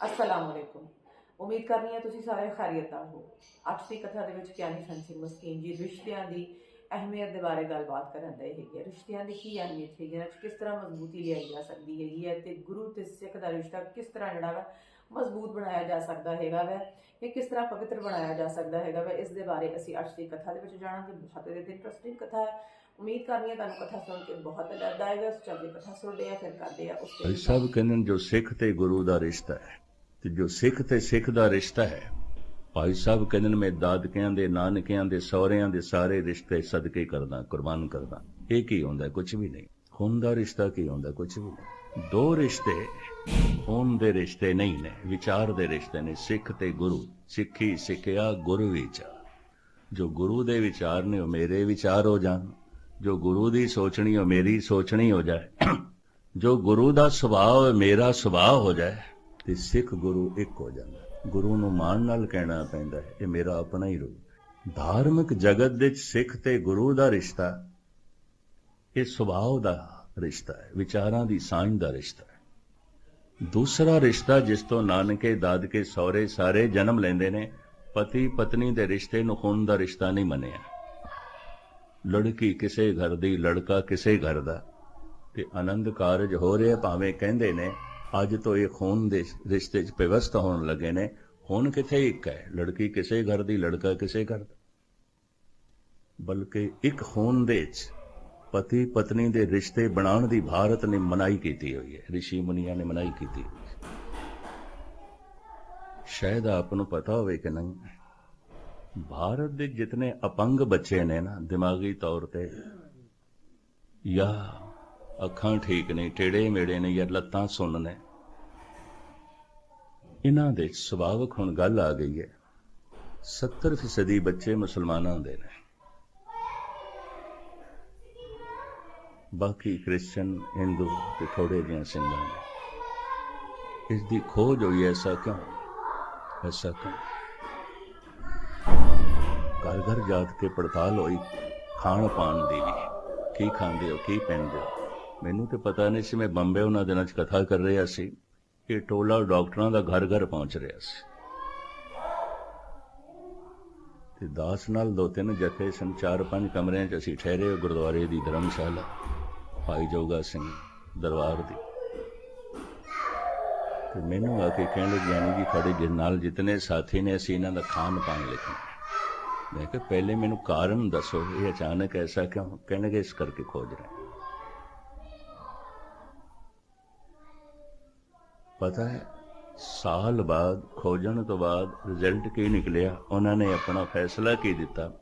ਅਸਲਾਮ ਅਲੈਕੁਮ ਉਮੀਦ ਕਰਨੀ ਹੈ ਤੁਸੀਂ ਸਾਰੇ ਖੈਰੀਅਤ ਨਾਲ ਹੋ। ਅੱਜ ਦੀ ਕਥਾ ਦੇ ਵਿੱਚ ਗਿਆਨੀ ਸੰਤ ਸਿੰਘ ਮਸਕੀਨ ਜੀ, ਰਿਸ਼ਤਿਆਂ ਦੀ ਅਹਿਮੀਅਤ ਦੇ ਬਾਰੇ ਗੱਲਬਾਤ ਕਰਨ ਦੇ ਹੈਗੇ ਆ। ਰਿਸ਼ਤਿਆਂ ਦੀ ਕੀ ਅਹਿਮੀਅਤ ਹੈਗੀ ਹੈ ਕਿਸ ਤਰ੍ਹਾਂ ਮਜ਼ਬੂਤੀ ਲਿਆਈ ਜਾ ਸਕਦੀ ਹੈਗੀ ਹੈ ਤੇ ਗੁਰੂ ਤੇ ਸਿੱਖ ਦਾ ਰਿਸ਼ਤਾ ਕਿਸ ਤਰ੍ਹਾਂ ਜਿਹੜਾ ਵਾ ਮਜ਼ਬੂਤ ਬਣਾਇਆ ਜਾ ਸਕਦਾ ਹੈਗਾ ਵਾ ਇਹ ਕਿਸ ਤਰ੍ਹਾਂ ਪਵਿੱਤਰ ਬਣਾਇਆ ਜਾ ਸਕਦਾ ਹੈਗਾ ਵਾ, ਇਸ ਦੇ ਬਾਰੇ ਅਸੀਂ ਅੱਜ ਦੀ ਕਥਾ ਦੇ ਵਿੱਚ ਜਾਣਾਂਗੇ। ਬਹੁਤ ਹੀ ਇੰਟਰਸਟਿੰਗ ਕਥਾ ਹੈ। ਉਮੀਦ ਕਰਨੀ ਹੈ ਤੁਹਾਨੂੰ ਕਥਾ ਸੁਣ ਕੇ ਬਹੁਤ ਮਜ਼ਾ ਆਏਗਾ। ਸੋ ਚੱਲਦੇ ਕਥਾ ਸੁਣਦੇ ਆ ਫਿਰ ਕਰਦੇ ਆ ਉਸ ਭਾਈ ਸਾਹਿਬ ਕਹਿੰਦੇ ਨੇ ਜੋ ਸਿੱਖ ਤੇ ਗੁਰੂ ਦਾ ਰਿਸ਼ਤਾ ਹੈ। ਤੇ ਜੋ ਸਿੱਖ ਤੇ ਸਿੱਖ ਦਾ ਰਿਸ਼ਤਾ ਹੈ, ਭਾਈ ਸਾਹਿਬ ਕਹਿੰਦੇ ਨੇ, ਮੈਂ ਦਾਦਕਿਆਂ ਦੇ, ਨਾਨਕਿਆਂ ਦੇ, ਸਹੁਰਿਆਂ ਦੇ ਸਾਰੇ ਰਿਸ਼ਤੇ ਸਦਕੇ ਕਰਦਾ, ਕੁਰਬਾਨ ਕਰਦਾ। ਇਹ ਕੀ ਹੁੰਦਾ? ਕੁਝ ਵੀ ਨਹੀਂ। ਖੂਨ ਦਾ ਰਿਸ਼ਤਾ ਕੀ ਹੁੰਦਾ? ਕੁਝ ਵੀ ਨਹੀਂ। ਦੋ ਰਿਸ਼ਤੇ ਖੂਨ ਦੇ ਰਿਸ਼ਤੇ ਨਹੀਂ ਨੇ, ਵਿਚਾਰ ਦੇ ਰਿਸ਼ਤੇ ਨੇ। ਸਿੱਖ ਤੇ ਗੁਰੂ, ਸਿੱਖੀ, ਸਿੱਖਿਆ, ਗੁਰੂ ਵਿਚਾਰ। ਜੋ ਗੁਰੂ ਦੇ ਵਿਚਾਰ ਨੇ, ਉਹ ਮੇਰੇ ਵਿਚਾਰ ਹੋ ਜਾਣ। ਜੋ ਗੁਰੂ ਦੀ ਸੋਚਣੀ, ਉਹ ਮੇਰੀ ਸੋਚਣੀ ਹੋ ਜਾਏ। ਜੋ ਗੁਰੂ ਦਾ ਸੁਭਾਅ ਮੇਰਾ ਸੁਭਾਅ ਹੋ ਜਾਏ। ਤੇ ਸਿੱਖ ਗੁਰੂ ਇੱਕ ਹੋ ਜਾਂਦਾ। ਗੁਰੂ ਨੂੰ ਮਾਣ ਨਾਲ ਕਹਿਣਾ ਪੈਂਦਾ ਹੈ, ਇਹ ਮੇਰਾ ਆਪਣਾ ਹੀ ਰੂਪ। ਧਾਰਮਿਕ ਜਗਤ ਦੇ ਵਿੱਚ ਸਿੱਖ ਤੇ ਗੁਰੂ ਦਾ ਰਿਸ਼ਤਾ, ਇਹ ਸੁਭਾਅ ਦਾ ਰਿਸ਼ਤਾ ਹੈ, ਵਿਚਾਰਾਂ ਦੀ ਸਾਂਝ ਦਾ ਰਿਸ਼ਤਾ ਹੈ। ਦੂਸਰਾ ਰਿਸ਼ਤਾ ਜਿਸ ਤੋਂ ਨਾਨਕੇ, ਦਾਦਕੇ, ਸਹੁਰੇ ਸਾਰੇ ਜਨਮ ਲੈਂਦੇ ਨੇ, ਪਤੀ ਪਤਨੀ ਦੇ ਰਿਸ਼ਤੇ ਨੂੰ ਖੂਨ ਦਾ ਰਿਸ਼ਤਾ ਨਹੀਂ ਮੰਨਿਆ। ਲੜਕੀ ਕਿਸੇ ਘਰ ਦੀ, ਲੜਕਾ ਕਿਸੇ ਘਰ ਦਾ, ਤੇ ਆਨੰਦ ਕਾਰਜ ਹੋ ਰਿਹਾ, ਭਾਵੇਂ ਕਹਿੰਦੇ ਨੇ ਅੱਜ ਤੋਂ ਇਹ ਖੂਨ ਦੇ ਰਿਸ਼ਤੇ 'ਚ ਵਿਵਸਥਾ ਹੋਣ ਲੱਗੇ ਨੇ। ਹੁਣ ਕਿਥੇ ਇੱਕ ਹੈ? ਲੜਕੀ ਕਿਸੇ ਘਰ ਦੀ, ਲੜਕਾ ਕਿਸੇ ਘਰ ਦਾ। ਬਲਕਿ ਇੱਕ ਖੂਨ ਦੇ 'ਚ ਪਤੀ ਪਤਨੀ ਦੇ ਰਿਸ਼ਤੇ ਬਣਾਉਣ ਦੀ ਭਾਰਤ ਨੇ ਮਨਾਈ ਕੀਤੀ ਹੋਈ ਹੈ। ਰਿਸ਼ੀ ਮੁਨੀਆਂ ਨੇ ਮਨਾਈ ਕੀਤੀ ਹੋਈ ਸ਼ਾਇਦ ਆਪ ਨੂੰ ਪਤਾ ਹੋਵੇ ਕਿ ਨਹੀਂ, ਭਾਰਤ ਦੇ ਜਿਤਨੇ ਅਪੰਗ ਬੱਚੇ ਨੇ ਨਾ, ਦਿਮਾਗੀ ਤੌਰ ਤੇ ਜਾਂ ਅੱਖਾਂ ਠੀਕ ਨਹੀਂ ਟੇੜੇ ਮੇੜੇ ਨੇ ਜਾਂ ਲੱਤਾਂ ਸੁੰਨ ਨੇ ਇਹਨਾਂ ਦੇ ਸੁਭਾਵਕ ਹੁਣ ਗੱਲ ਆ ਗਈ ਹੈ। 70% ਬੱਚੇ ਮੁਸਲਮਾਨਾਂ ਦੇ ਨੇ। ਬਾਕੀ ਕ੍ਰਿਸਚਨ, ਹਿੰਦੂ ਤੇ ਥੋੜੇ ਜਿਹੇ ਸਿੰਘਾਂ ਨੇ। ਇਸ ਦੀ ਖੋਜ ਹੋਈ ਐਸਾ ਕਿਉਂ? ਐਸਾ ਕਿਉਂ? ਘਰ ਘਰ ਜਾਤ ਕੇ ਪੜਤਾਲ ਹੋਈ ਖਾਣ ਪਾਣ ਦੀ ਵੀ। ਕੀ ਖਾਂਦੇ ਹੋ, ਕੀ ਪਹਿਨਦੇ ਹੋ? ਮੈਨੂੰ ਤੇ ਪਤਾ ਨਹੀਂ ਸੀ, ਮੈਂ ਬੰਬੇ ਉਹਨਾਂ ਦਿਨਾਂ 'ਚ ਕਥਾ ਕਰ ਰਿਹਾ ਸੀ। ਇਹ ਟੋਲਾ ਡਾਕਟਰਾਂ ਦਾ ਘਰ ਘਰ ਪਹੁੰਚ ਰਿਹਾ ਸੀ। ਤੇ ਦਾਸ ਨਾਲ ਦੋ ਤਿੰਨ ਜਥੇ ਸਨ, ਚਾਰ ਪੰਜ ਕਮਰਿਆਂ 'ਚ ਅਸੀਂ ਠਹਿਰੇ ਗੁਰਦੁਆਰੇ ਦੀ ਧਰਮਸ਼ਾਲਾ, ਭਾਈ ਜੋਗਾ ਸਿੰਘ ਦਰਬਾਰ ਦੀ। ਤੇ ਮੈਨੂੰ ਆ ਕੇ ਕਹਿਣ ਲੱਗੇ, ਗਿਆਨੀ ਜੀ, ਤੁਹਾਡੇ ਜਿ- ਨਾਲ ਜਿਤਨੇ ਸਾਥੀ ਨੇ, ਅਸੀਂ ਇਹਨਾਂ ਦਾ ਖਾਣ ਪਾਣ ਲਿਖਣਾ ਮੈਂ ਕਿਹਾ, ਪਹਿਲੇ ਮੈਨੂੰ ਕਾਰਨ ਦੱਸੋ, ਇਹ ਅਚਾਨਕ ਐਸਾ ਕਿਉਂ? ਕਹਿਣਗੇ ਇਸ ਕਰਕੇ ਖੋਜ ਰਹੇ ਪਤਾ ਹੈ, ਸਾਲ ਬਾਅਦ, ਖੋਜਣ ਤੋਂ ਬਾਅਦ ਰਿਜ਼ਲਟ ਕੀ ਨਿਕਲਿਆ, ਉਹਨਾਂ ਨੇ ਆਪਣਾ ਫੈਸਲਾ ਕੀ ਦਿੱਤਾ?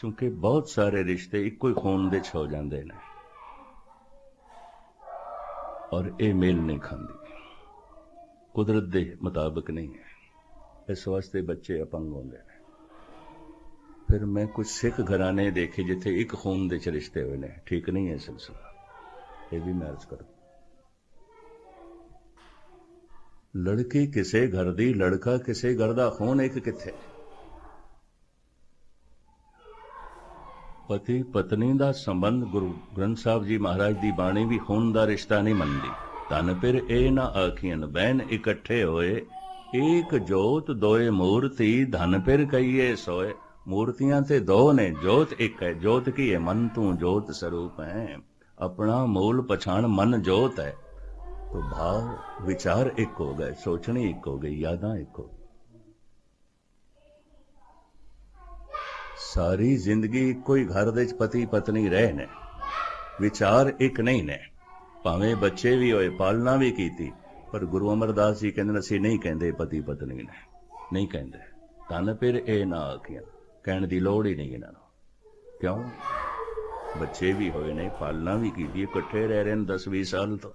ਕਿਉਂਕਿ ਬਹੁਤ ਸਾਰੇ ਰਿਸ਼ਤੇ ਇੱਕੋ ਹੀ ਖੂਨ ਦੇ ਚ ਹੋ ਜਾਂਦੇ ਨੇ। ਔਰ ਇਹ ਮੇਲ ਨਹੀਂ ਖਾਂਦੀ। ਕੁਦਰਤ ਦੇ ਮੁਤਾਬਕ ਨਹੀਂ ਹੈ। ਇਸ ਵਾਸਤੇ ਬੱਚੇ ਅਪੰਗ ਹੁੰਦੇ ਨੇ। ਫਿਰ ਮੈਂ ਕੁਝ ਸਿੱਖ ਘਰਾਣੇ ਦੇਖੇ ਜਿੱਥੇ ਇੱਕ ਖੂਨ ਦੇ ਚ ਰਿਸ਼ਤੇ ਹੋਏ ਨੇ। ਠੀਕ ਨਹੀਂ ਹੈ ਸਿਲਸਿਲਾ। ਇਹ ਵੀ ਮੈਂ ਅਰਜ਼ ਕਰਾਂ ਲੜਕੀ ਕਿਸੇ ਘਰ ਦੀ, ਲੜਕਾ ਕਿਸੇ ਘਰ ਦਾ, ਖੂਨ ਇੱਕ ਕਿੱਥੇ? ਪਤੀ, ਪਤਨੀ ਦਾ ਸੰਬੰਧ ਗੁਰੂ ਗ੍ਰੰਥ ਸਾਹਿਬ ਜੀ ਮਹਾਰਾਜ ਦੀ ਬਾਣੀ ਵੀ ਖੂਨ ਦਾ ਰਿਸ਼ਤਾ ਨਹੀਂ ਮੰਨਦੀ। ਤਨ ਫਿਰ ਇਹ ਨਾ ਆਖੀਆਂ ਬੈਨ ਇਕੱਠੇ ਹੋਏ, ਏਕ ਜੋਤ ਦੋਏ ਮੂਰਤੀ, ਧਨ ਫਿਰ ਕਹੀਏ ਸੋਏ। ਮੂਰਤੀਆਂ ਤੇ ਦੋ ਨੇ, ਜੋਤ ਇੱਕ ਹੈ, ਜੋਤ ਕੀ ਹੈ? ਮਨ ਤੂੰ ਜੋਤ ਸਰੂਪ ਹੈ। ਆਪਣਾ ਮੂਲ ਪਛਾਣ ਮਨ ਜੋਤ ਹੈ। तो भाव विचार एक हो गए सोचनी एक हो गई यादां एक हो ਸਾਰੀ ਜ਼ਿੰਦਗੀ ਇੱਕੋ ਹੀ ਘਰ ਦੇ ਵਿੱਚ ਪਤੀ ਪਤਨੀ ਰਹੇ ਨੇ ਵਿਚਾਰ ਇੱਕ ਨਹੀਂ ਨੇ ਭਾਵੇਂ ਬੱਚੇ ਵੀ ਹੋਏ ਪਾਲਣਾ ਵੀ ਕੀਤੀ ਪਰ ਗੁਰੂ ਅਮਰਦਾਸ ਜੀ ਕਹਿੰਦੇ ਨੇ ਅਸੀਂ ਨਹੀਂ ਕਹਿੰਦੇ ਪਤੀ ਪਤਨੀ ਨੇ ਨਹੀਂ ਕਹਿੰਦੇ ਤਨ ਫਿਰ ਇਹ ਨਾ ਆਖਿਆ ਕਹਿਣ ਦੀ ਲੋੜ ਹੀ ਨਹੀਂ ਇਹਨਾਂ ਨੂੰ ਕਿਉਂ ਬੱਚੇ ਵੀ ਹੋਏ ਨੇ ਪਾਲਣਾ ਵੀ ਕੀਤੀ ਇਕੱਠੇ ਰਹਿ ਰਹੇ ਨੇ 10 20 ਸਾਲ ਤੋਂ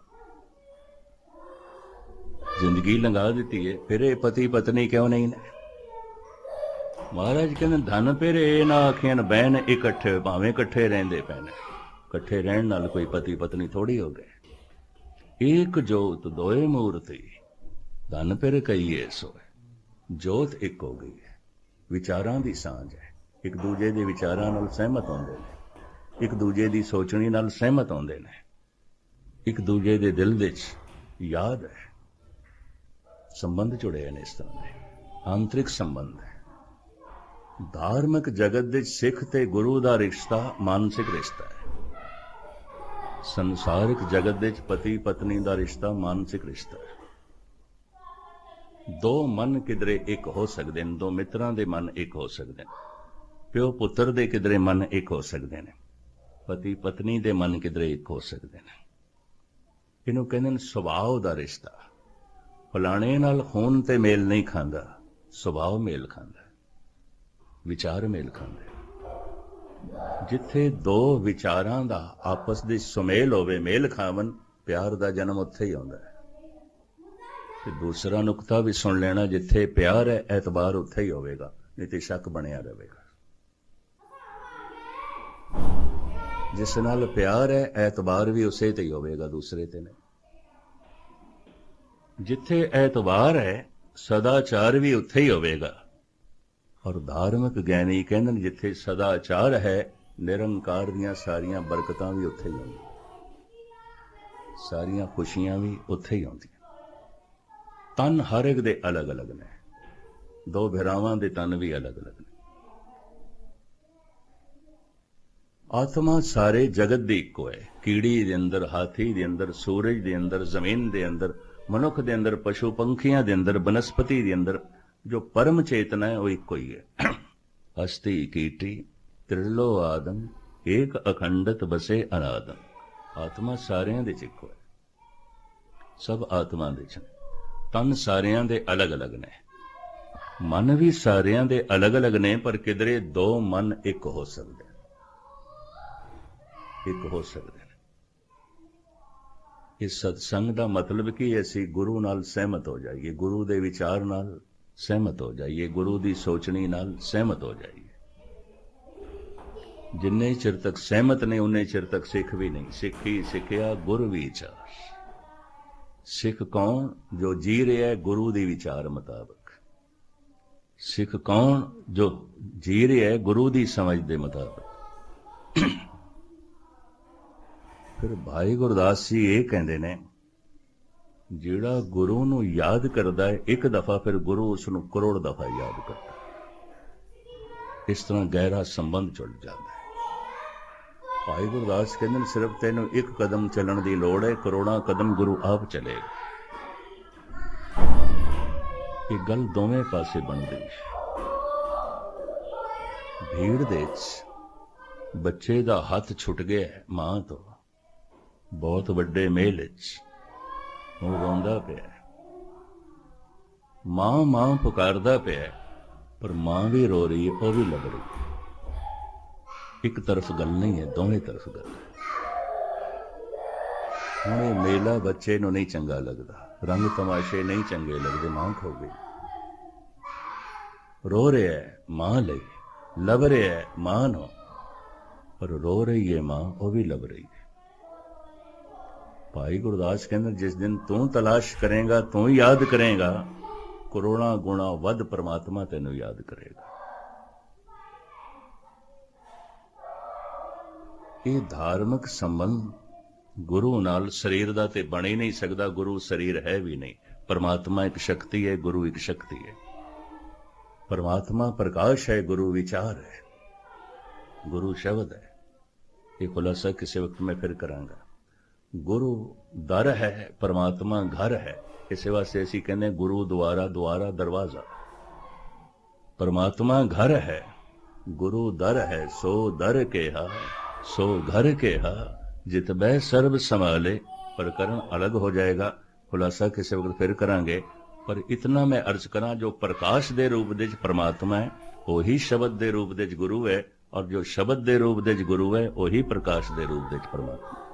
ਜ਼ਿੰਦਗੀ ਲੰਘਾ ਦਿੱਤੀ ਹੈ ਫਿਰ ਇਹ ਪਤੀ ਪਤਨੀ ਕਿਉਂ ਨਹੀਂ ਨੇ? ਮਹਾਰਾਜ ਕਹਿੰਦੇ, ਧਨ ਫਿਰ, ਇਹ ਨਾ ਆਖੀਆਂ ਬਹਿਨ ਇਕੱਠੇ ਭਾਵੇਂ ਇਕੱਠੇ ਰਹਿੰਦੇ ਪਏ ਇਕੱਠੇ ਰਹਿਣ ਨਾਲ ਕੋਈ ਪਤੀ ਪਤਨੀ ਥੋੜੀ ਹੋ ਗਏ। ਇੱਕ ਜੋਤ ਦੋਏ ਮੂਰਤੀ, ਧਨ ਫਿਰ ਕਹੀਏ ਸੋਏ। ਜੋਤ ਇੱਕ ਹੋ ਗਈ ਹੈ, ਵਿਚਾਰਾਂ ਦੀ ਸਾਂਝ ਹੈ। ਇੱਕ ਦੂਜੇ ਦੇ ਵਿਚਾਰਾਂ ਨਾਲ ਸਹਿਮਤ ਹੁੰਦੇ ਨੇ। ਇੱਕ ਦੂਜੇ ਦੀ ਸੋਚਣੀ ਨਾਲ ਸਹਿਮਤ ਹੁੰਦੇ ਨੇ। ਇੱਕ ਦੂਜੇ ਦੇ ਦਿਲ ਵਿੱਚ ਯਾਦ ਹੈ। ਸੰਬੰਧ ਜੁੜੇ ਨੇ ਇਸ ਤਰ੍ਹਾਂ ਦੇ। ਆਂਤਰਿਕ ਸੰਬੰਧ ਹੈ। ਧਾਰਮਿਕ ਜਗਤ ਦੇ ਸਿੱਖ ਤੇ ਗੁਰੂ ਦਾ ਰਿਸ਼ਤਾ ਮਾਨਸਿਕ ਰਿਸ਼ਤਾ ਹੈ। ਸੰਸਾਰਿਕ ਜਗਤ ਵਿੱਚ ਪਤੀ ਪਤਨੀ ਦਾ ਰਿਸ਼ਤਾ ਮਾਨਸਿਕ ਰਿਸ਼ਤਾ ਹੈ। ਦੋ ਮਨ ਕਿਦਰੇ ਇੱਕ ਹੋ ਸਕਦੇ ਨੇ, ਦੋ ਮਿੱਤਰਾਂ ਦੇ ਮਨ ਇੱਕ ਹੋ ਸਕਦੇ ਨੇ। ਪਿਓ ਪੁੱਤਰ ਦੇ ਕਿਦਰੇ ਮਨ ਇੱਕ ਹੋ ਸਕਦੇ ਨੇ, ਪਤੀ ਪਤਨੀ ਦੇ ਮਨ ਕਿਦਰੇ ਇੱਕ ਹੋ ਸਕਦੇ ਨੇ। ਇਹਨੂੰ ਕਹਿੰਦੇ ਨੇ ਸੁਭਾਅ ਦਾ ਰਿਸ਼ਤਾ। ਫਲਾਣੇ ਨਾਲ ਹੋਣ ਤੇ ਮੇਲ ਨਹੀਂ ਖਾਂਦਾ, ਸੁਭਾਅ ਮੇਲ ਖਾਂਦਾ ਵਿਚਾਰ ਮੇਲ ਖਾਂਦਾ ਜਿੱਥੇ ਦੋ ਵਿਚਾਰਾਂ ਦਾ ਆਪਸ ਦੇ ਸੁਮੇਲ ਹੋਵੇ, ਮੇਲ ਖਾਵਨ ਪਿਆਰ ਦਾ ਜਨਮ ਉੱਥੇ ਹੀ ਆਉਂਦਾ ਹੈ। ਤੇ ਦੂਸਰਾ ਨੁਕਤਾ ਵੀ ਸੁਣ ਲੈਣਾ, ਜਿੱਥੇ ਪਿਆਰ ਹੈ ਐਤਬਾਰ ਉੱਥੇ ਹੀ ਹੋਵੇਗਾ, ਨਹੀਂ ਤੇ ਸ਼ੱਕ ਬਣਿਆ ਰਹੇਗਾ। ਜਿਸ ਨਾਲ ਪਿਆਰ ਹੈ ਐਤਬਾਰ ਵੀ ਉਸੇ ਤੇ ਹੀ ਹੋਵੇਗਾ, ਦੂਸਰੇ ਤੇ ਨਹੀਂ। ਜਿੱਥੇ ਐਤਵਾਰ ਹੈ, ਸਦਾਚਾਰ ਵੀ ਉੱਥੇ ਹੀ ਹੋਵੇਗਾ। ਔਰ ਧਾਰਮਿਕ ਗਿਆਨੀ ਕਹਿੰਦੇ ਨੇ, ਜਿੱਥੇ ਸਦਾਚਾਰ ਹੈ, ਨਿਰੰਕਾਰ ਦੀਆਂ ਸਾਰੀਆਂ ਬਰਕਤਾਂ ਵੀ ਉੱਥੇ ਹੀ ਆਉਂਦੀਆਂ। ਸਾਰੀਆਂ ਖੁਸ਼ੀਆਂ ਵੀ ਉੱਥੇ ਹੀ ਆਉਂਦੀਆਂ। ਤਨ ਹਰ ਇੱਕ ਦੇ ਅਲੱਗ-ਅਲੱਗ ਨੇ। ਦੋ ਭਰਾਵਾਂ ਦੇ ਤਨ ਵੀ ਅਲੱਗ-ਅਲੱਗ ਨੇ। ਆਤਮਾ ਸਾਰੇ ਜਗਤ ਦੀ ਇੱਕੋ ਹੈ। ਕੀੜੀ ਦੇ ਅੰਦਰ, ਹਾਥੀ ਦੇ ਅੰਦਰ, ਸੂਰਜ ਦੇ ਅੰਦਰ, ਜ਼ਮੀਨ ਦੇ ਅੰਦਰ, ਮਨੁੱਖ ਦੇ ਅੰਦਰ, ਪਸ਼ੂ ਪੰਖੀਆਂ ਦੇ ਅੰਦਰ, ਬਨਸਪਤੀ ਦੇ ਅੰਦਰ, ਜੋ ਪਰਮ ਚੇਤਨਾ ਹੈ, ਉਹ ਇੱਕੋ ਹੀ ਹੈ। ਅਸਤੀ ਕੀਟੀ, ਤ੍ਰਿਲੋ ਆਦਮ, ਏਕ ਅਖੰਡਤ ਬਸੇ ਅਨਾਦਮ। ਆਤਮਾ ਸਾਰਿਆਂ ਦੇ ਚ ਇੱਕੋ ਹੈ। ਸਭ ਆਤਮਾ ਦੇ ਚ ਤਨ ਸਾਰਿਆਂ ਦੇ ਅਲੱਗ-ਅਲੱਗ ਨੇ। ਮਨ ਵੀ ਸਾਰਿਆਂ ਦੇ ਅਲੱਗ-ਅਲੱਗ ਨੇ, ਪਰ ਕਿਧਰੇ ਦੋ ਮਨ ਇੱਕ ਹੋ ਸਕਦੇ। ਇੱਕ ਹੋ ਸਕਦੇ ਨੇ ਇਸ ਸਤਸੰਗ ਦਾ ਮਤਲਬ ਕੀ ਅਸੀਂ ਗੁਰੂ ਨਾਲ ਸਹਿਮਤ ਹੋ ਜਾਈਏ, ਗੁਰੂ ਦੇ ਵਿਚਾਰ ਨਾਲ ਸਹਿਮਤ ਹੋ ਜਾਈਏ, ਗੁਰੂ ਦੀ ਸੋਚਣੀ ਨਾਲ ਸਹਿਮਤ ਹੋ ਜਾਈਏ। ਜਿੰਨੇ ਚਿਰ ਤੱਕ ਸਹਿਮਤ ਨੇ, ਉਨੇ ਚਿਰ ਤੱਕ ਸਿੱਖ ਵੀ ਨਹੀਂ। ਸਿੱਖੀ ਸਿੱਖਿਆ ਗੁਰ ਵਿਚਾਰ। ਸਿੱਖ ਕੌਣ ਜੋ ਜੀ ਰਿਹਾ ਹੈ ਗੁਰੂ ਦੇ ਵਿਚਾਰ ਮੁਤਾਬਕ? ਸਿੱਖ ਕੌਣ ਜੋ ਜੀ ਰਿਹਾ ਹੈ ਗੁਰੂ ਦੀ ਸਮਝ ਦੇ ਮੁਤਾਬਕ? ਫਿਰ ਭਾਈ ਗੁਰਦਾਸ ਜੀ ਇਹ ਕਹਿੰਦੇ ਨੇ, ਜਿਹੜਾ ਗੁਰੂ ਨੂੰ ਯਾਦ ਕਰਦਾ ਹੈ, ਇੱਕ ਦਫਾ ਫਿਰ ਗੁਰੂ ਉਸ ਨੂੰ ਕਰੋੜ ਦਫਾ ਯਾਦ ਕਰਦਾ ਇਸ ਤਰ੍ਹਾਂ ਗਹਿਰਾ ਸੰਬੰਧ ਜੁੜ ਜਾਂਦਾ ਹੈ। ਭਾਈ ਗੁਰਦਾਸ ਕਹਿੰਦੇ ਨੇ, ਸਿਰਫ ਤੈਨੂੰ ਇੱਕ ਕਦਮ ਚੱਲਣ ਦੀ ਲੋੜ ਹੈ, ਕਰੋੜਾਂ ਕਦਮ ਗੁਰੂ ਆਪ ਚਲੇਗਾ ਇਹ ਗੱਲ ਦੋਵੇਂ ਪਾਸੇ ਬਣਦੀ ਹੈ। ਭੀੜ ਦੇ ਵਿੱਚ ਬੱਚੇ ਦਾ ਹੱਥ ਛੁੱਟ ਗਿਆ ਮਾਂ ਤੋਂ। ਬਹੁਤ ਵੱਡੇ ਮੇਲ ਵਿੱਚ ਉਹ ਰੋਂਦਾ ਪਿਆ ਮਾਂ ਮਾਂ ਪੁਕਾਰਦਾ ਪਿਆ ਪਰ ਮਾਂ ਵੀ ਰੋ ਰਹੀ ਹੈ, ਉਹ ਵੀ ਲੱਗ ਰਹੀ ਹੈ। ਇੱਕ ਤਰਫ ਗੱਲ ਨਹੀਂ ਹੈ, ਦੋਵੇਂ ਤਰਫ ਗੱਲ ਹੈ। ਹੁਣ ਇਹ ਮੇਲਾ ਬੱਚੇ ਨੂੰ ਨਹੀਂ ਚੰਗਾ ਲੱਗਦਾ, ਰੰਗ ਤਮਾਸ਼ੇ ਨਹੀਂ ਚੰਗੇ ਲੱਗਦੇ, ਮਾਂ ਖੋ ਗਈ। ਰੋ ਰਿਹਾ ਹੈ, ਮਾਂ ਲਈ, ਲੱਭ ਰਿਹਾ ਹੈ, ਮਾਂ ਨੂੰ। ਪਰ ਰੋ ਰਹੀ ਹੈ ਮਾਂ, ਉਹ ਵੀ ਲੱਭ ਰਹੀ ਹੈ। ਭਾਈ ਗੁਰਦਾਸ ਕਹਿੰਦੇ, ਜਿਸ ਦਿਨ ਤੂੰ ਤਲਾਸ਼ ਕਰੇਗਾ, ਤੂੰ ਯਾਦ ਕਰੇਗਾ, ਕਰੋੜਾਂ ਗੁਣਾ ਵੱਧ ਪ੍ਰਮਾਤਮਾ ਤੈਨੂੰ ਯਾਦ ਕਰੇਗਾ। ਇਹ ਧਾਰਮਿਕ ਸੰਬੰਧ ਗੁਰੂ ਨਾਲ ਸਰੀਰ ਦਾ ਤੇ ਬਣ ਹੀ ਨਹੀਂ ਸਕਦਾ, ਗੁਰੂ ਸਰੀਰ ਹੈ ਵੀ ਨਹੀਂ। ਪਰਮਾਤਮਾ ਇੱਕ ਸ਼ਕਤੀ ਹੈ, ਗੁਰੂ ਇੱਕ ਸ਼ਕਤੀ ਹੈ। ਪਰਮਾਤਮਾ ਪ੍ਰਕਾਸ਼ ਹੈ, ਗੁਰੂ ਵਿਚਾਰ ਹੈ। ਗੁਰੂ ਸ਼ਬਦ ਹੈ। ਇਹ ਖੁਲਾਸਾ ਕਿਸੇ ਵਕਤ ਮੈਂ ਫਿਰ ਕਰਾਂਗਾ। ਗੁਰੂ ਦਰ ਹੈ ਪਰਮਾਤਮਾ ਘਰ ਹੈ ਇਸੇ ਵਾਸਤੇ ਅਸੀਂ ਕਹਿੰਦੇ ਗੁਰੂ ਦੁਆਰਾ ਦੁਆਰਾ ਦਰਵਾਜ਼ਾ ਪਰਮਾਤਮਾ ਘਰ ਹੈ ਗੁਰੂ ਦਰ ਹੈ ਸੋ ਦਰ ਕਿਹਾ ਸੋ ਘਰ ਕਿਹਾ ਜਿਤ ਬੈ ਸਰਬ ਸੰਭਾਲੇ ਪਰ ਕਰਨ ਅਲੱਗ ਹੋ ਜਾਏਗਾ ਖੁਲਾਸਾ ਕਿਸੇ ਵਕਤ ਫਿਰ ਕਰਾਂਗੇ ਪਰ ਇਤਨਾ ਮੈਂ ਅਰਜ਼ ਕਰਾਂ ਜੋ ਪ੍ਰਕਾਸ਼ ਦੇ ਰੂਪ ਦੇ ਵਿੱਚ ਪਰਮਾਤਮਾ ਹੈ ਉਹੀ ਸ਼ਬਦ ਦੇ ਰੂਪ ਦੇ ਵਿੱਚ ਗੁਰੂ ਹੈ ਔਰ ਜੋ ਸ਼ਬਦ ਦੇ ਰੂਪ ਦੇ ਵਿੱਚ ਗੁਰੂ ਹੈ ਉਹੀ ਪ੍ਰਕਾਸ਼ ਦੇ ਰੂਪ ਦੇ ਵਿੱਚ ਪਰਮਾਤਮਾ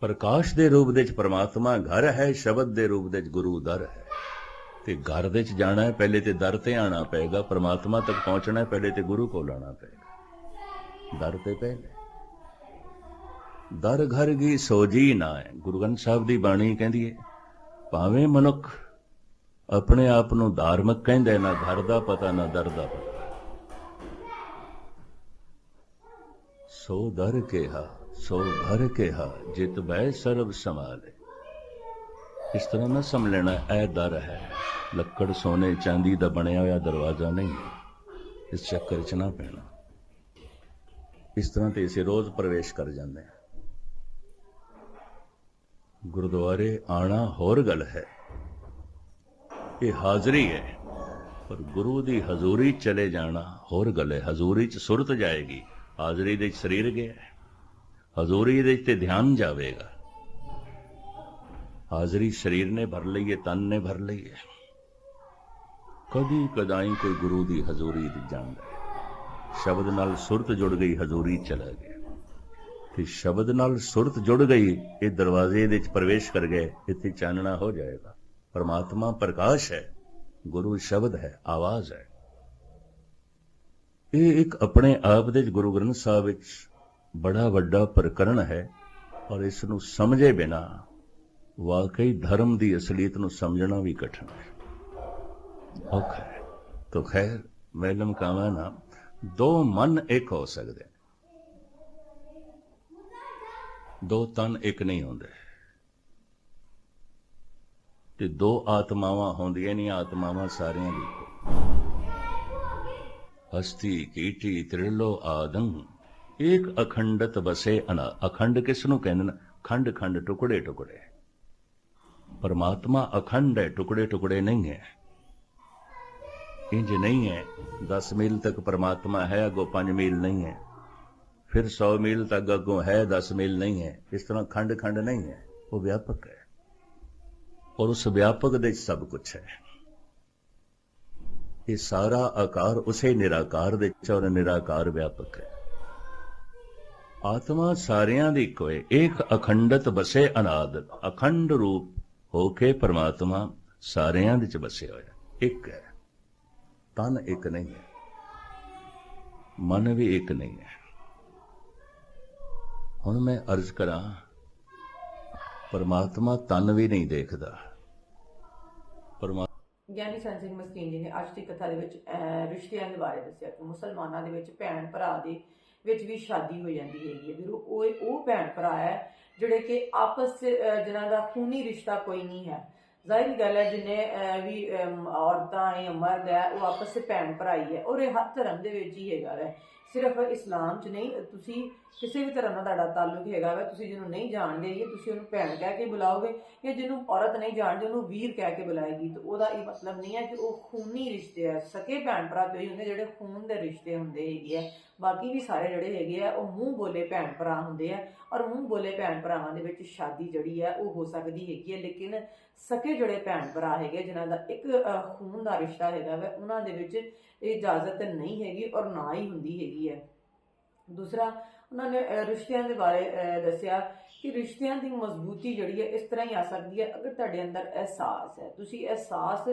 ਪ੍ਰਕਾਸ਼ ਦੇ ਰੂਪ ਦੇ ਵਿੱਚ ਪਰਮਾਤਮਾ ਘਰ ਹੈ, ਸ਼ਬਦ ਦੇ ਰੂਪ ਦੇ ਵਿੱਚ ਗੁਰੂ ਦਰ ਹੈ। ਤੇ ਘਰ ਦੇ ਵਿੱਚ ਜਾਣਾ ਹੈ, ਪਹਿਲੇ ਤੇ ਦਰ ਤੇ ਆਣਾ ਪਏਗਾ, ਪਰਮਾਤਮਾ ਤੱਕ ਪਹੁੰਚਣਾ ਹੈ, ਪਹਿਲੇ ਤੇ ਗੁਰੂ ਕੋਲ ਆਣਾ ਪਏਗਾ। ਦਰ ਤੇ ਪਹਿਲੇ। ਦਰ ਘਰ ਕੀ ਸੋਜੀ ਨਾ ਹੈ। ਗੁਰੂ ਗ੍ਰੰਥ ਸਾਹਿਬ ਦੀ ਬਾਣੀ ਕਹਿੰਦੀ ਹੈ, ਭਾਵੇਂ ਮਨੁੱਖ ਆਪਣੇ ਆਪ ਨੂੰ ਧਾਰਮਿਕ ਕਹਿੰਦਾ ਨਾ ਘਰ ਦਾ ਪਤਾ, ਨਾ ਦਰ ਦਾ ਪਤਾ। ਸੋ ਦਰ ਕਿਹਾ ਸੋ ਘਰ ਕਿਹਾ, ਜਿਤ ਬੈ ਸਰਬ ਸਮਾਲੇ ਇਸ ਤਰ੍ਹਾਂ ਨਾ ਸਮ ਲੈਣਾ, ਇਹ ਦਰ ਹੈ। ਲੱਕੜ ਸੋਨੇ ਚਾਂਦੀ ਦਾ ਬਣਿਆ ਹੋਇਆ ਦਰਵਾਜ਼ਾ ਨਹੀਂ ਇਸ ਚੱਕਰ 'ਚ ਨਾ ਪੈਣਾ। ਇਸ ਤਰ੍ਹਾਂ ਤੇ ਇਸੇ ਰੋਜ਼ ਪ੍ਰਵੇਸ਼ ਕਰ ਜਾਂਦੇ ਹਾਂ। ਗੁਰਦੁਆਰੇ ਆਣਾ ਹੋਰ ਗੱਲ ਹੈ। ਇਹ ਹਾਜ਼ਰੀ ਹੈ, ਪਰ ਗੁਰੂ ਦੀ ਹਜ਼ੂਰੀ ਚਲੇ ਜਾਣਾ ਹੋਰ ਗੱਲ ਹੈ। ਹਜ਼ੂਰੀ ਚ ਸੁਰਤ ਜਾਏਗੀ। ਹਾਜ਼ਰੀ ਦੇ ਸਰੀਰ ਗਿਆ ਹੈ। ਹਜ਼ੂਰੀ ਦੇ ਤੇ ਧਿਆਨ ਜਾਵੇਗਾ। ਹਾਜ਼ਰੀ ਸਰੀਰ ਨੇ ਭਰ ਲਈ ਹੈ, ਤਨ ਨੇ ਭਰ ਲਈ ਹੈ। ਕਦੀ ਕਦਾਈ ਕੋਈ ਗੁਰੂ ਦੀ ਹਜ਼ੂਰੀ ਦੀ ਜਾਂਦਾ ਸ਼ਬਦ ਨਾਲ ਸੁਰਤ ਜੁੜ ਗਈ, ਹਜ਼ੂਰੀ ਚਲਾ ਗਿਆ। ਤੇ ਸ਼ਬਦ ਨਾਲ ਸੁਰਤ ਜੁੜ ਗਈ, ਇਹ ਦਰਵਾਜ਼ੇ ਦੇ 'ਚ ਪ੍ਰਵੇਸ਼ ਕਰ ਗਏ, ਇੱਥੇ ਚਾਨਣਾ ਹੋ ਜਾਏਗਾ। ਪਰਮਾਤਮਾ ਪ੍ਰਕਾਸ਼ ਹੈ, ਗੁਰੂ ਸ਼ਬਦ ਹੈ, ਆਵਾਜ਼ ਹੈ। ਇਹ ਇੱਕ ਆਪਣੇ ਆਪ ਦੇ ਗੁਰੂ ਗ੍ਰੰਥ ਸਾਹਿਬ ਵਿੱਚ ਬੜਾ ਵੱਡਾ ਪ੍ਰਕਰਨ ਹੈ ਔਰ ਇਸ ਨੂੰ ਸਮਝੇ ਬਿਨਾ ਵਾਕਈ ਧਰਮ ਦੀ ਅਸਲੀਅਤ ਨੂੰ ਸਮਝਣਾ ਵੀ ਕਠਿਨ ਹੈ। ਔਖਾ ਹੈ। ਤੋ ਖੈਰ, ਮੈਂ ਲਮਕਾਵਾਂ ਨਾ, ਦੋ ਮਨ ਇੱਕ ਹੋ ਸਕਦੇ ਦੋ ਤਨ ਇੱਕ ਨਹੀਂ ਹੁੰਦੇ। ਤੇ ਦੋ ਆਤਮਾਵਾਂ ਹੁੰਦੀਆਂ ਨਹੀਂ, ਆਤਮਾਵਾਂ ਸਾਰਿਆਂ ਦੀ ਹਸਤੀ, ਕੀਟੀ ਤ੍ਰਿਲੋ ਆਦੰ। ਇੱਕ ਅਖੰਡਤ ਵਸੇ ਅਨਾ। ਅਖੰਡ ਕਿਸ ਨੂੰ ਕਹਿੰਦੇ ਨੇ? ਖੰਡ ਖੰਡ, ਟੁਕੜੇ ਟੁਕੜੇ। ਪਰਮਾਤਮਾ ਅਖੰਡ ਹੈ, ਟੁਕੜੇ ਟੁਕੜੇ ਨਹੀਂ ਹੈ। ਇੰਜ ਨਹੀਂ ਹੈ 10 ਮੀਲ ਤੱਕ ਪਰਮਾਤਮਾ ਹੈ, ਅਗੋ 5 ਮੀਲ ਨਹੀਂ ਹੈ। ਫਿਰ 100 ਮੀਲ ਤੱਕ ਅਗੋ ਹੈ 10 ਮੀਲ ਨਹੀਂ ਹੈ। ਇਸ ਤਰ੍ਹਾਂ ਖੰਡ ਖੰਡ ਨਹੀਂ ਹੈ। ਉਹ ਵਿਆਪਕ ਹੈ। ਔਰ ਉਸ ਵਿਆਪਕ ਦੇ ਸਭ ਕੁਝ ਹੈ। ਇਹ ਸਾਰਾ ਆਕਾਰ ਉਸੇ ਨਿਰਾਕਾਰ ਦੇ ਵਿੱਚ ਔਰ ਨਿਰਾਕਾਰ ਵਿਆਪਕ ਹੈ। ਆਤਮਾ ਸਾਰਿਆਂ ਦੀ ਇੱਕੋ ਹੈ ਇੱਕ ਅਖੰਡਤ ਬਸੇ ਅਨਾਦ। ਅਖੰਡ ਰੂਪ ਹੋ ਕੇ ਪਰਮਾਤਮਾ ਸਾਰਿਆਂ ਦੇ ਬਸੇ ਹੋਇਆ। ਇੱਕ ਹੈ। ਤਨ ਇੱਕ ਨਹੀਂ ਹੈ। ਮਨ ਵੀ ਇੱਕ ਨਹੀਂ ਹੈ। ਹੁਣ ਮੈਂ ਅਰਜ਼ ਕਰਾਂ, ਪਰਮਾਤਮਾ ਤਨ ਵੀ ਨਹੀਂ ਦੇਖਦਾ। ਪਰਮਾ ਗਿਆਨੀ ਸੰਤ ਮਸਕੀਨ ਜੀ ਨੇ ਅੱਜ ਦੀ ਕਥਾ ਦੇ ਵਿੱਚ ਰਿਸ਼ਤਿਆਂ ਦੇ ਬਾਰੇ ਦੱਸਿਆ ਕਿ ਮੁਸਲਮਾਨਾਂ ਦੇ ਵਿੱਚ ਭੈਣ ਭਰਾ ਦੇ ਵਿੱਚ ਵੀ ਸ਼ਾਦੀ ਹੋ ਜਾਂਦੀ ਹੈਗੀ ਹੈ ਵੀਰੋ। ਉਹ ਉਹ ਭੈਣ ਭਰਾ ਹੈ ਜਿਹੜੇ ਕਿ ਆਪਸ 'ਚ ਅਹ, ਜਿਨ੍ਹਾਂ ਦਾ ਖੂਨੀ ਰਿਸ਼ਤਾ ਕੋਈ ਨਹੀਂ ਹੈ। ਜ਼ਾਹਿਰ ਗੱਲ ਹੈ ਜਿੰਨੇ ਅਹ, ਵੀ ਅਮ, ਔਰਤਾਂ ਹੈ ਮਰਦ ਹੈ ਉਹ ਆਪਸ 'ਚ ਭੈਣ ਭਰਾ ਹੀ ਹੈ। ਔਰ ਇਹ ਹਰ ਧਰਮ ਦੇ ਵਿੱਚ ਹੀ ਹੈਗਾ ਹੈ ਸਿਰਫ ਇਸਲਾਮ 'ਚ ਨਹੀਂ, ਤੁਸੀਂ ਕਿਸੇ ਵੀ ਧਰਮ ਨਾਲ ਤੁਹਾਡਾ ਤਾਲੁਕ ਹੈਗਾ ਵਾ, ਤੁਸੀਂ ਜਿਹਨੂੰ ਨਹੀਂ ਜਾਣਦੇ ਇਹ ਤੁਸੀਂ ਉਹਨੂੰ ਭੈਣ ਕਹਿ ਕੇ ਬੁਲਾਓਗੇ ਜਾਂ ਜਿਹਨੂੰ ਔਰਤ ਨਹੀਂ ਜਾਣਦੀ, ਉਹਨੂੰ ਵੀਰ ਕਹਿ ਕੇ ਬੁਲਾਏਗੀ। ਤਾਂ ਉਹਦਾ ਇਹ ਮਤਲਬ ਨਹੀਂ ਹੈ ਕਿ ਉਹ ਖੂਨੀ ਰਿਸ਼ਤੇ ਆ। ਸਕੇ ਭੈਣ ਭਰਾ ਤੇ ਹੀ ਹੁੰਦੇ ਜਿਹੜੇ ਖੂਨ ਦੇ ਰਿਸ਼ਤੇ ਹੁੰਦੇ ਹੈਗੇ ਆ। ਬਾਕੀ ਵੀ ਸਾਰੇ ਜਿਹੜੇ ਹੈਗੇ ਆ, ਉਹ ਮੂੰਹ ਬੋਲੇ ਭੈਣ ਭਰਾ ਹੁੰਦੇ ਆ ਔਰ ਮੂੰਹ ਬੋਲੇ ਭੈਣ ਭਰਾਵਾਂ ਦੇ ਵਿੱਚ ਸ਼ਾਦੀ ਜਿਹੜੀ ਆ, ਉਹ ਹੋ ਸਕਦੀ ਹੈਗੀ ਹੈ ਲੇਕਿਨ ਸਕੇ ਜਿਹੜੇ ਭੈਣ ਭਰਾ ਹੈਗੇ ਜਿਨ੍ਹਾਂ ਦਾ ਇੱਕ ਖੂਨ ਦਾ ਰਿਸ਼ਤਾ ਹੈਗਾ ਵਾ, ਉਹਨਾਂ ਦੇ ਵਿੱਚ ਇਹ ਇਜਾਜ਼ਤ ਨਹੀਂ ਹੈਗੀ ਔਰ ਨਾ ਹੀ ਹੁੰਦੀ ਹੈਗੀ। ਹੈ। ਦੂਸਰਾ, ਉਹਨਾਂ ਨੇ ਰਿਸ਼ਤਿਆਂ ਦੇ ਬਾਰੇ ਦੱਸਿਆ ਕਿ ਰਿਸ਼ਤਿਆਂ ਦੀ ਮਜ਼ਬੂਤੀ ਜਿਹੜੀ ਹੈ ਇਸ ਤਰ੍ਹਾਂ ਹੀ ਆ ਸਕਦੀ ਹੈ ਅਗਰ ਤੁਹਾਡੇ ਅੰਦਰ ਅਹਿਸਾਸ ਹੈ। ਤੁਸੀਂ ਅਹਿਸਾਸ,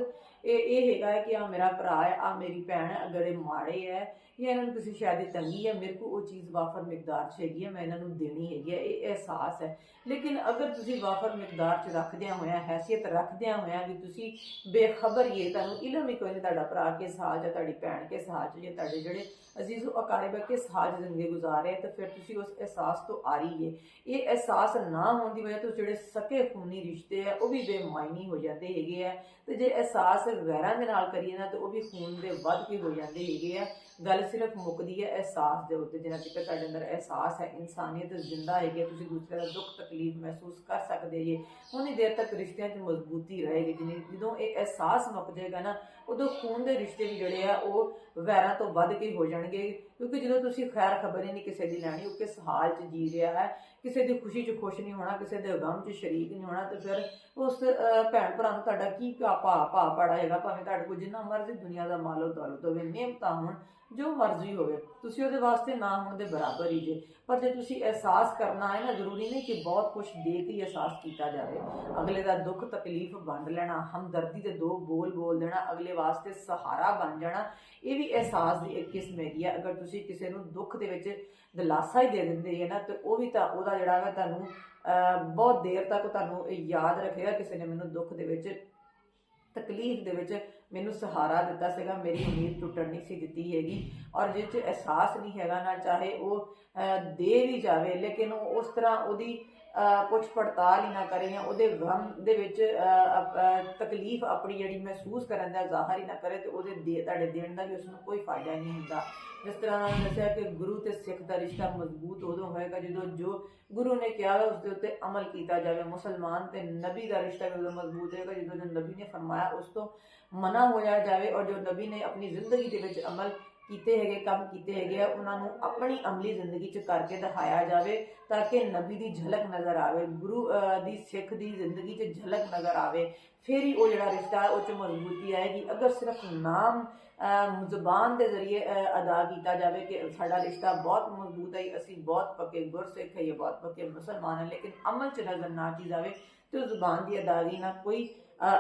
ਇਹ ਇਹ ਹੈਗਾ ਕਿ ਆ ਮੇਰਾ ਭਰਾ ਹੈ ਆ ਮੇਰੀ ਭੈਣ ਹੈ, ਅਗਰ ਇਹ ਮਾੜੇ ਹੈ ਜਾਂ ਇਹਨਾਂ ਨੂੰ ਕਿਸੇ ਸ਼ਾਇਦ ਦੀ ਤੰਗੀ ਹੈ ਮੇਰੇ ਕੋਲ ਉਹ ਚੀਜ਼ ਵਾਫਰ ਮਿਕਦਾਰ 'ਚ ਹੈਗੀ ਹੈ ਮੈਂ ਇਹਨਾਂ ਨੂੰ ਦੇਣੀ ਹੈਗੀ ਹੈ ਇਹ ਅਹਿਸਾਸ ਹੈ। ਲੇਕਿਨ ਅਗਰ ਤੁਸੀਂ ਵਾਫਰ ਮਿਕਦਾਰ 'ਚ ਰੱਖਦਿਆਂ ਹੋਇਆਂ, ਹੈਸੀਅਤ ਰੱਖਦਿਆਂ ਹੋਇਆਂ ਵੀ ਤੁਸੀਂ ਬੇਖਬਰ ਹੀ ਤੁਹਾਨੂੰ ਇਲਮ ਹੀ ਕੋਈ ਤੁਹਾਡਾ ਭਰਾ ਕੇ ਹਾਲ ਜਾਂ ਤੁਹਾਡੀ ਭੈਣ ਕੇ ਹਾਲ ਜਾਂ ਤੁਹਾਡੇ ਜਿਹੜੇ ਅਜ਼ੀਜ਼ੋ ਅਕਾਰਿਬ ਹੈ ਕਿਸ ਹਾਲ 'ਚ ਜ਼ਿੰਦਗੀ ਗੁਜ਼ਾਰ ਰਹੇ ਤਾਂ ਫਿਰ ਤੁਸੀਂ ਉਸ ਅਹਿਸਾਸ ਤੋਂ ਆ ਰਹੀ ਹੈ ਇਹ ਅਹਿਸਾਸ ਨਾ ਹੋਣ ਦੀ ਵਜ੍ਹਾ ਤੋਂ ਜਿਹੜੇ ਸਕੇ ਖੂਨੀ ਰਿਸ਼ਤੇ ਆ, ਉਹ ਵੀ ਬੇਮਾਇਨੀ ਹੋ ਜਾਂਦੇ ਹੈਗੇ ਆ। ਤੇ ਜੇ ਅਹਿਸਾਸ ਗੈਰਾਂ ਦੇ ਨਾਲ ਕਰੀਏ ਨਾ, ਤਾਂ ਉਹ ਵੀ ਖੂਨ ਦੇ ਵੱਧ ਕੇ ਹੋ ਜਾਂਦੇ ਹੈਗੇ ਆ। ਗੱਲ ਸਿਰਫ ਮੁੱਕਦੀ ਹੈ ਅਹਿਸਾਸ ਦੇ ਉੱਤੇ ਜਿੰਨਾ ਚਿਰ ਤੁਹਾਡੇ ਅੰਦਰ ਅਹਿਸਾਸ ਹੈ ਇਨਸਾਨੀਅਤ ਜ਼ਿੰਦਾ ਹੈਗੀ ਹੈ, ਤੁਸੀਂ ਦੂਸਰੇ ਦਾ ਦੁੱਖ ਤਕਲੀਫ ਮਹਿਸੂਸ ਕਰ ਸਕਦੇ ਜੇ ਉਨੀ ਦੇਰ ਤੱਕ ਰਿਸ਼ਤਿਆਂ 'ਚ ਮਜ਼ਬੂਤੀ ਰਹੇਗੀ ਜਿੰਨੀ ਜਦੋਂ ਇਹ ਅਹਿਸਾਸ ਮੁੱਕ ਜਾਏਗਾ ਨਾ ਉਦੋਂ ਖੂਨ ਦੇ ਰਿਸ਼ਤੇ ਵੀ ਜਿਹੜੇ ਆ ਉਹ ਵੈਰਾਂ ਤੋਂ ਵੱਧ ਕੇ ਹੋ ਜਾਣਗੇ। ਕਿਉਂਕਿ ਜਦੋਂ ਤੁਸੀਂ ਖੈਰ ਖਬਰ ਹੀ ਨਹੀਂ ਕਿਸੇ ਦੀ ਲੈਣੀ ਉਹ ਕਿਸ ਹਾਲ 'ਚ ਜੀ ਰਿਹਾ ਹੈ ਕਿਸੇ ਦੀ ਖੁਸ਼ੀ 'ਚ ਖੁਸ਼ ਨਹੀਂ ਹੋਣਾ, ਕਿਸੇ ਦੇ ਗਮ 'ਚ ਸ਼ਰੀਕ ਨਹੀਂ ਹੋਣਾ, ਤੇ ਫਿਰ ਉਸ ਭੈਣ ਭਰਾ ਨੂੰ ਤੁਹਾਡਾ ਕੀ ਭਾ ਭਾ ਭਾ ਪੜਾ ਹੈਗਾ? ਭਾਵੇਂ ਤੁਹਾਡੇ ਕੋਲ ਜਿੰਨਾ ਮਰਜ਼ੀ ਦੁਨੀਆ ਦਾ ਮਾਲੋ ਦੌਲਤ ਹੋਵੇ ਨਿਯਮਤਾ ਹੋਣ, ਜੋ ਮਰਜ਼ੀ ਹੋਵੇ। ਤੁਸੀਂ ਉਹਦੇ ਵਾਸਤੇ ਨਾ ਹੋਣ ਦੇ ਬਰਾਬਰ ਹੀ ਜੇ। ਪਰ ਜੇ ਤੁਸੀਂ ਅਹਿਸਾਸ ਕਰਨਾ ਹੈ ਨਾ ਜ਼ਰੂਰੀ ਨਹੀਂ ਕਿ ਬਹੁਤ ਕੁਝ ਦੇ ਕੇ ਹੀ ਅਹਿਸਾਸ ਕੀਤਾ ਜਾਵੇ। ਅਗਲੇ ਦਾ ਦੁੱਖ ਤਕਲੀਫ ਵੰਡ ਲੈਣਾ ਹਮਦਰਦੀ ਦੇ ਦੋ ਬੋਲ ਬੋਲ ਦੇਣਾ ਅਗਲੇ ਵਾਸਤੇ ਸਹਾਰਾ ਬਣ ਜਾਣਾ ਇਹ ਵੀ ਅਹਿਸਾਸ ਦੀ ਇੱਕ ਕਿਸਮ ਹੈਗੀ ਹੈ ਅਗਰ ਤੁਸੀਂ ਕਿਸੇ ਨੂੰ ਦੁੱਖ ਦੇ ਵਿੱਚ ਦਿਲਾਸਾ ਹੀ ਦੇ ਦਿੰਦੇ ਹੈ ਨਾ ਤੇ ਉਹ ਵੀ ਤਾਂ ਉਹਦਾ ਜਿਹੜਾ ਹੈ ਤੁਹਾਨੂੰ ਅਹ, ਬਹੁਤ ਦੇਰ ਤੱਕ ਤੁਹਾਨੂੰ ਯਾਦ ਰੱਖੇਗਾ ਕਿਸੇ ਨੇ ਮੈਨੂੰ ਦੁੱਖ ਦੇ ਵਿੱਚ ਤਕਲੀਫ ਦੇ ਵਿੱਚ ਮੈਨੂੰ ਸਹਾਰਾ ਦਿੱਤਾ ਸੀਗਾ, ਮੇਰੀ ਉਮੀਦ ਟੁੱਟਣ ਨਹੀਂ ਸੀ ਦਿੱਤੀ ਹੈਗੀ ਔਰ ਜਿਸ 'ਚ ਅਹਿਸਾਸ ਨਹੀਂ ਹੈਗਾ ਨਾ ਚਾਹੇ ਉਹ ਦੇ ਵੀ ਜਾਵੇ, ਲੇਕਿਨ ਉਹ ਉਸ ਤਰ੍ਹਾਂ ਉਹਦੀ ਕੁਝ ਪੜਤਾਲ ਹੀ ਨਾ ਕਰੇ ਜਾਂ ਉਹਦੇ ਗਮ ਦੇ ਵਿੱਚ ਤਕਲੀਫ ਆਪਣੀ ਜਿਹੜੀ ਮਹਿਸੂਸ ਕਰਨ ਦਾ ਜ਼ਾਹਰ ਹੀ ਨਾ ਕਰੇ ਤੇ ਉਹਦੇ ਦੇ, ਤੁਹਾਡੇ ਦੇਣ ਦਾ ਵੀ ਉਸ ਨੂੰ ਕੋਈ ਫਾਇਦਾ ਨਹੀਂ ਹੁੰਦਾ। ਜਿਸ ਤਰ੍ਹਾਂ ਦੱਸਿਆ ਕਿ ਗੁਰੂ ਤੇ ਸਿੱਖ ਦਾ ਰਿਸ਼ਤਾ ਮਜ਼ਬੂਤ ਉਦੋਂ ਹੋਏਗਾ ਜਦੋਂ ਜੋ ਗੁਰੂ ਨੇ ਕਿਹਾ ਹੈ ਉਸ ਦੇ ਉੱਤੇ ਅਮਲ ਕੀਤਾ ਜਾਵੇ। ਮੁਸਲਮਾਨ ਤੇ ਨਬੀ ਦਾ ਰਿਸ਼ਤਾ ਵੀ ਉਦੋਂ ਮਜ਼ਬੂਤ ਹੋਏਗਾ ਜਦੋਂ ਜੋ ਨਬੀ ਨੇ ਫਰਮਾਇਆ, ਉਸ ਤੋਂ ਮਨਾ ਹੋਇਆ ਜਾਵੇ ਔਰ ਜੋ ਨਬੀ ਨੇ ਆਪਣੀ ਜ਼ਿੰਦਗੀ ਦੇ ਵਿੱਚ ਅਮਲ ਕੀਤੇ ਹੈਗੇ, ਕੰਮ ਕੀਤੇ ਹੈਗੇ ਆ, ਉਹਨਾਂ ਨੂੰ ਆਪਣੀ ਅਮਲੀ ਜ਼ਿੰਦਗੀ 'ਚ ਕਰਕੇ ਦਿਖਾਇਆ ਜਾਵੇ ਤਾਂ ਕਿ ਨਬੀ ਦੀ ਝਲਕ ਨਜ਼ਰ ਆਵੇ, ਗੁਰੂ ਦੀ ਸਿੱਖ ਦੀ ਜ਼ਿੰਦਗੀ 'ਚ ਝਲਕ ਨਜ਼ਰ ਆਵੇ। ਫਿਰ ਹੀ ਉਹ ਜਿਹੜਾ ਰਿਸ਼ਤਾ ਉਹ 'ਚ ਮਜ਼ਬੂਤੀ ਆਏਗੀ। ਅਗਰ ਸਿਰਫ ਨਾਮ ਜ਼ੁਬਾਨ ਦੇ ਜ਼ਰੀਏ ਅਦਾ ਕੀਤਾ ਜਾਵੇ ਕਿ ਸਾਡਾ ਰਿਸ਼ਤਾ ਬਹੁਤ ਮਜ਼ਬੂਤ ਹੈ, ਅਸੀਂ ਬਹੁਤ ਪੱਕੇ ਗੁਰਸਿੱਖ ਹੈ, ਜਾਂ ਬਹੁਤ ਪੱਕੇ ਮੁਸਲਮਾਨ ਹੈ, ਲੇਕਿਨ ਅਮਲ 'ਚ ਨਜ਼ਰ ਨਾ ਆਤੀ ਜਾਵੇ, ਤੇ ਉਹ ਜ਼ੁਬਾਨ ਦੀ ਅਦਾਗੀ ਨਾਲ ਕੋਈ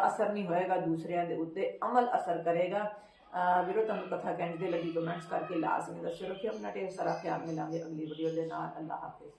ਅਸਰ ਨਹੀਂ ਹੋਏਗਾ ਦੂਸਰਿਆਂ ਦੇ ਉੱਤੇ। ਅਮਲ ਅਸਰ ਕਰੇਗਾ। ਵੀਰੋ, ਤੁਹਾਨੂੰ ਕਥਾ ਕਹਿੰਦੇ ਲੱਗੀ ਕਮੈਂਟਸ ਕਰਕੇ ਲਾਜ਼ਮੀ ਦੱਸਿਓ, ਰੱਖਿਓ ਆਪਣਾ ਢੇਰ ਸਾਰਾ ਖਿਆਲ ਮਿਲਾਂਗੇ ਅਗਲੀ ਵੀਡੀਓ ਦੇ ਨਾਲ। ਅੱਲਾਹ ਹਾਫਿਜ਼।